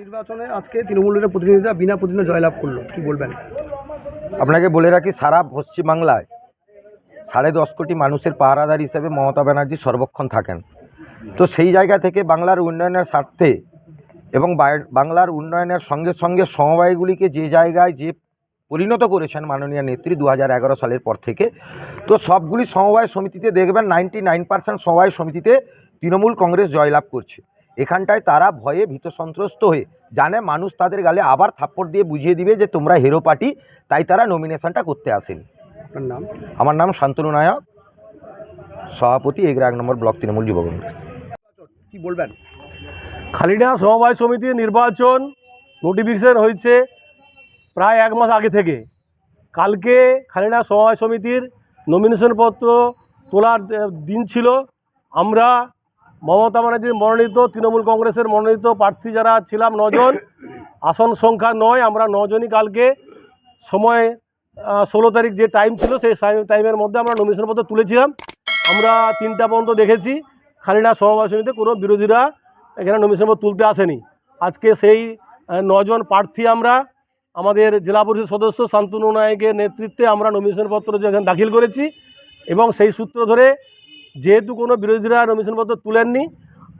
নির্বাচনে আজকে তৃণমূলের প্রতিনিধিরা বিনা প্রতিদ্বন্দ্বে জয়লাভ করল কি বলবেন? আপনাকে বলে রাখি সারা পশ্চিমবাংলায় সাড়ে দশ কোটি মানুষের পাহারাদার হিসেবে মমতা ব্যানার্জি সর্বক্ষণ থাকেন। তো সেই জায়গা থেকে বাংলার উন্নয়নের স্বার্থে এবং বাংলার উন্নয়নের সঙ্গে সঙ্গে সমবায়গুলিকে যে জায়গায় যে পরিণত করেছেন মাননীয় নেত্রী দু হাজার এগারো সালের পর থেকে তো সবগুলি সমবায় সমিতিতে দেখবেন নাইনটি নাইন পার্সেন্ট সমবায় সমিতিতে তৃণমূল কংগ্রেস জয়লাভ করছে। এখানটায় তারা ভয়ে ভীত সন্ত্রস্ত হয়ে জানে মানুষ তাদের গালে আবার থাপ্পড় দিয়ে বুঝিয়ে দিবে যে তোমরা হিরো পার্টি তাই তারা নমিনেশনটা করতে আসেনি। আপনার নাম? আমার নাম শান্তনু নায়ক সভাপতি এগরা এক নম্বর ব্লক তৃণমূল যুব কংগ্রেস। কি বলবেন? খালিডা সমবায় সমিতির নির্বাচন নোটিফিকেশন হয়েছে প্রায় এক মাস আগে থেকে। কালকে খালিডা সমবায় সমিতির নমিনেশন পত্র তোলার দিন ছিল। আমরা মমতা ব্যানার্জির মনোনীত, তৃণমূল কংগ্রেসের মনোনীত প্রার্থী যারা ছিলাম নজন, আসন সংখ্যা নয়, আমরা নজনই কালকে সময় ষোলো তারিখ যে টাইম ছিল, সেই টাইমের মধ্যে আমরা নমিনেশন পত্র তুলেছিলাম। আমরা তিনটা পর্যন্ত দেখেছি খালিডা সমবায় সমিতিতে কোনো বিরোধীরা এখানে নমিনেশন পত্র তুলতে আসেনি। আজকে সেই নজন প্রার্থী আমরা, আমাদের জেলা পরিষদ সদস্য শান্তনু নায়কের নেতৃত্বে আমরা নমিনেশন পত্র যেখানে দাখিল করেছি, এবং সেই সূত্র ধরে যেহেতু কোনো বিরোধীরা নমিনেশন পত্র তুলেননি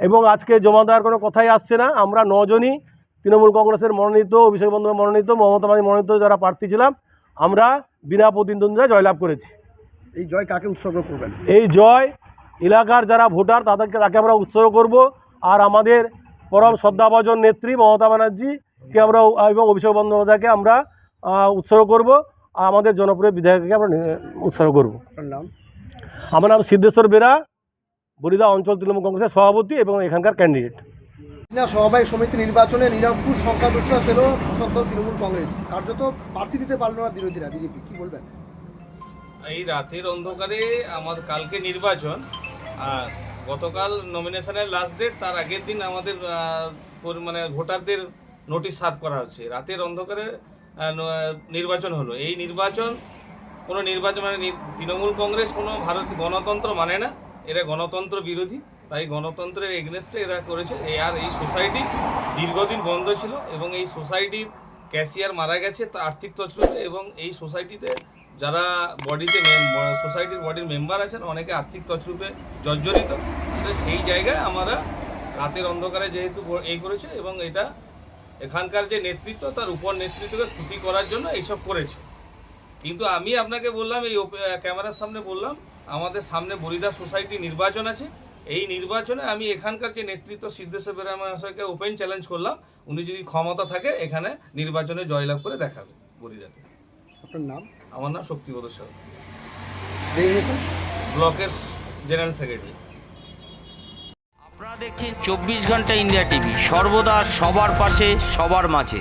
এবং আজকে জমা দেওয়ার কোনো কথাই আসছে না আমরা নজনই তৃণমূল কংগ্রেসের মনোনীত অভিষেক বন্দ্যোপাধ্যায় মনোনীত মমতা ব্যানার্জি মনোনীত যারা প্রার্থী ছিলাম আমরা বিনা প্রতিদ্বন্দ্বিতা জয়লাভ করেছি। এই জয় কাকে উৎসর্গ করবেন? এই জয় এলাকার যারা ভোটার তাদেরকে তাকে আমরা উৎসর্গ করব। আর আমাদের পরম শ্রদ্ধাভাজন নেত্রী মমতা ব্যানার্জিকে আমরা এবং অভিষেক বন্দ্যোপাধ্যায়কে আমরা উৎসর্গ করব। আর আমাদের জনপ্রিয় বিধায়ককে আমরা উৎসর্গ করব। নাম? আমার নাম সিদ্ধেশ্বর বেরা বরিদা অঞ্চল তৃণমূল কংগ্রেসের সভাপতি এবং এখানকার ক্যান্ডিডেট না সমবায় সমিতি নির্বাচনে নিরঙ্কুশ সংখ্যাগরিষ্ঠতা পেল শাসক দল তৃণমূল কংগ্রেস। কার্যত প্রার্থী দিতে পারল না বিরোধীরা বিজেপি কি বলবেন? এই রাতের অন্ধকারে আমার কালকে নির্বাচন আর গতকাল নমিনেশনের লাস্ট ডেট তার আগের দিন আমাদের মানে ভোটারদের নোটিশ সার্ভ করা হচ্ছে। রাতের অন্ধকারে নির্বাচন হলো। এই নির্বাচন কোনো নির্বাচন মানে তৃণমূল কংগ্রেস, কোনো ভারত গণতন্ত্র মানে না। এরা গণতন্ত্র বিরোধী। তাই গণতন্ত্রের এগনেস্টে এরা করেছে। এই আর এই সোসাইটি দীর্ঘদিন বন্ধ ছিল এবং এই সোসাইটির ক্যাশিয়ার মারা গেছে তা আর্থিক তছরূপে এবং এই সোসাইটিতে যারা বডিতে সোসাইটির বডির মেম্বার আছেন, অনেকে আর্থিক তছরূপে জর্জরিত। তো সেই জায়গায় আমরা রাতের অন্ধকারে যেহেতু এই করেছে এবং এটা এখানকার যে নেতৃত্ব, তার উপর নেতৃত্বকে খুশি করার জন্য এইসব করেছে। কিন্তু আমি আপনাকে বললাম এই ক্যামেরার সামনে বললাম আমাদের সামনে বরিদা সোসাইটি নির্বাচন আছে। এই নির্বাচনে আমি এখানকার যে নেতৃত্ব সিদ্ধেশ্বর বেরা মহাশয়কে ওপেন চ্যালেঞ্জ করলাম উনি যদি ক্ষমতা থাকে এখানে নির্বাচনে জয়লাভ করে দেখাবে বরিদাতে আপনার নাম? আমার নাম সাহ। রেজিগনেশন ব্লকের জেনারেল সেক্রেটারি। আপনারা দেখছেন চব্বিশ ঘণ্টা ইন্ডিয়া টিভি সর্বদা সবার পাশে সবার মাঝে।